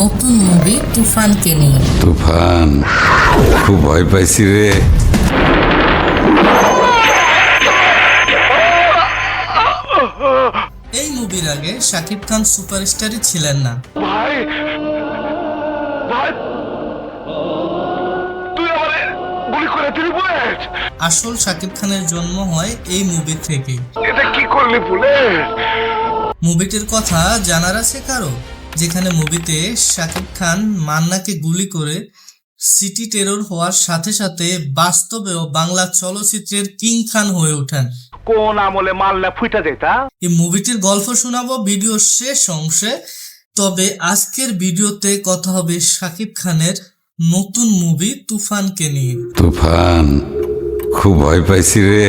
নতুন মুভি তুফানকে নিয়ে। তুফান খুব ভয় পাইছি রে। এই মুভির আগে শাকিব খান সুপারস্টারই ছিলেন না। ভাই ভাই তুই আমারে গুলি করে দিলি বুলেট আসল শাকিব খানের জন্ম হয় এই মুভি থেকেই। এটা কি করলি বুলেট মুভিটির কথা জানার আছে কারও? যেখানে মুভিতে শাকিব খান মান্নাকে গুলি করে সিটি টেরর হওয়ার সাথে সাথে বাস্তবেও বাংলা চলচ্চিত্রের কিং খান হয়ে ওঠেন। কোন আমলে মারলে ফুইটা যেতা এই মুভিটির গল্প শোনাবো ভিডিও শেষ অংশে। তবে আজকের ভিডিওতে কথা হবে শাকিব খানের নতুন মুভি তুফানকে নিয়ে। তুফান খুব ভয় পাইছি রে।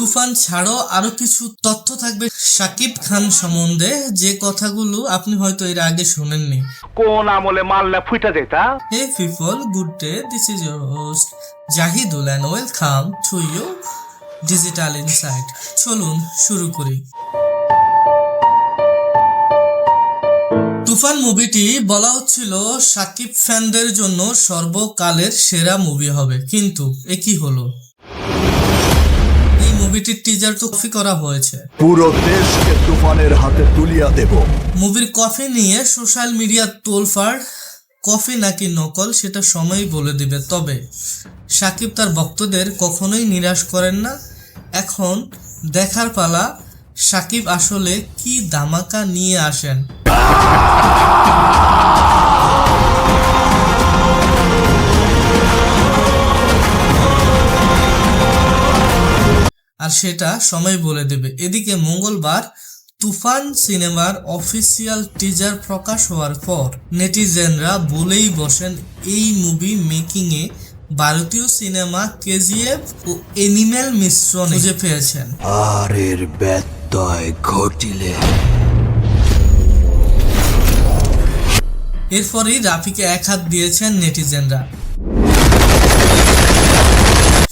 তুফান ছাড়াও আরও কিছু তথ্য থাকবে শাকিব খান সম্বন্ধে যে কথাগুলো আপনি হয়তো এর আগে শুনেননি কোন আমলে মারলে ফুইটা যেতা Hey people, good day. This is your host Jahidul and welcome to you Digital Insight. চলুন শুরু করি তুফান মুভিটি বলা হচ্ছিল সাকিব ফ্যানদের জন্য সর্বকালের সেরা মুভি হবে কিন্তু এ কি হলো মুভিটির টিজার তো কপি করা হয়েছে। পুরো দেশকে তুফানের হাতে তুলিয়া দেব। মুভির কফি নিয়ে সোশ্যাল মিডিয়া তোলফাড় কফি নাকি নকল সেটা সময়ই বলে দিবে। তবে সাকিব তার ভক্তদের কখনোই নিরাশ করেন না। এখন দেখার পালা সাকিব আসলে কি ধামাকা নিয়ে আসেন? আর সেটা সময় বলে দেবে। এদিকে মঙ্গলবার তুফান সিনেমার অফিসিয়াল টিজার প্রকাশ হওয়ার পর নেটিজেনরা বলেই বসেন এই মুভি মেকিং এ ভারতীয় সিনেমা কেজিএফ ও এনিম্যাল মিশ্রণ খুঁজে পেয়েছেন। আর এর ব্যত্যয় ঘটিলে। এরপরই রাফিকে এক হাত দিয়েছেন নেটিজেনরা।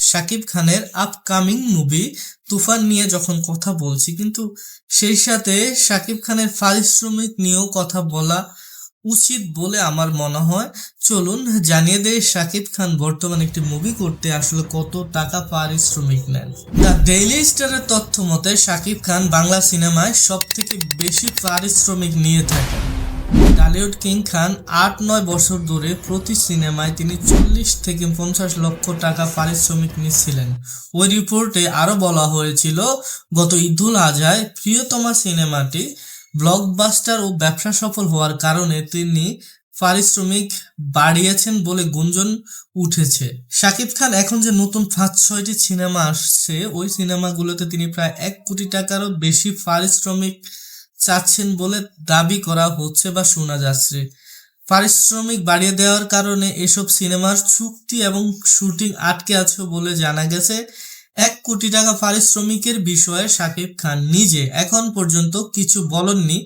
শাকিব খানের আপকামিং মুভি তুফান নিয়ে যখন কথা বলছি, কিন্তু সেই সাথে শাকিব খানের পারিশ্রমিক নিয়েও কথা বলা উচিত বলে আমার মনে হয়। চলুন জানিয়ে দেয় শাকিব খান বর্তমানে একটি মুভি করতে আসলে কত টাকা পারিশ্রমিক নেন? দ্য ডেইলি স্টারের তথ্য মতে শাকিব খান বাংলা সিনেমায় সব থেকে বেশি পারিশ্রমিক নিয়ে থাকেন। টালিউড কিং খান আট নয় বছর ধরে প্রতি সিনেমায় তিনি চল্লিশ থেকে পঞ্চাশ লক্ষ টাকা পারিশ্রমিক নিচ্ছিলেন। ওই রিপোর্টে আরও বলা হয়েছিল, গত ঈদুল আজহায় প্রিয়তমা সিনেমাটি ব্লকবাস্টার ও ব্যবসা সফল হওয়ার কারণে তিনি পারিশ্রমিক বাড়িয়েছেন বলে গুঞ্জন উঠেছে। শাকিব খান এখন যে নতুন পাঁচ, ছয়টি সিনেমা আসছে, ওই সিনেমাগুলোতে তিনি প্রায় এক কোটি টাকারও বেশি পারিশ্রমিক চাচ্ছেন বলে দাবি করা হচ্ছে বা শোনা যাচ্ছে। পারিশ্রমিক বাড়িয়ে দেওয়ার কারণে এসব সিনেমার চুক্তি এবং শুটিং আটকে আছে বলে জানা গেছে। এক কোটি টাকা পারিশ্রমিকের বিষয়ে শাকিব খান নিজে এখন পর্যন্ত কিছু বলেননি।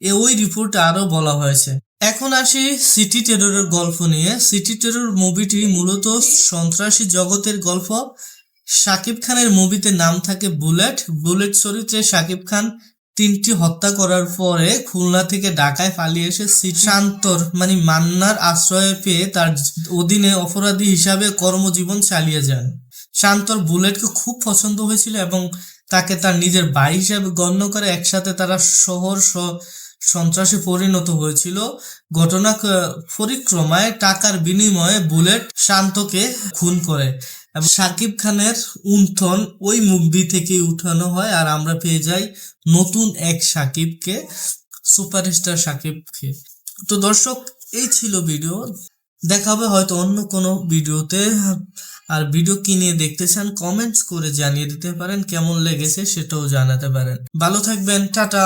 এ ওই রিপোর্টে আরও বলা হয়েছে। এখন আসি সিটি টেররের গল্প নিয়ে। সিটি টেরর মুভিটি মূলত সন্ত্রাসী জগতের গল্প। শাকিব খানের মুভিতে নাম থাকে বুলেট। বুলেট চরিত্রে শাকিব খান তিনটি হত্যা করার পরে খুলনা থেকে ঢাকায় পালিয়ে এসে শান্তর মানে মান্নার আশ্রয় পেয়ে তার অধীনে অপরাধী হিসাবে কর্মজীবন চালিয়ে যান। শান্তর বুলেটকে খুব পছন্দ হয়েছিল এবং তাকে তার নিজের ভাই হিসাবে গণ্য করে একসাথে তারা শহর সন্ত্রাসে পরিণত হয়েছিল। ঘটনা পরিক্রমায় টাকার বিনিময়ে বুলেট শান্তকে খুন করে। এবং শাকিব খানের উন্থন ওই মুভি থেকে উঠানো হয় আর আমরা পেয়ে যাই নতুন এক সাকিবকে, সুপারস্টার সাকিবকে। তো দর্শক, এই ছিল ভিডিও। দেখা হবে হয়তো অন্য কোনো ভিডিওতে। আর ভিডিও কি নিয়ে দেখতে চান কমেন্টস করে জানিয়ে দিতে পারেন, কেমন লেগেছে সেটাও জানাতে পারেন। ভালো থাকবেন, টাটা।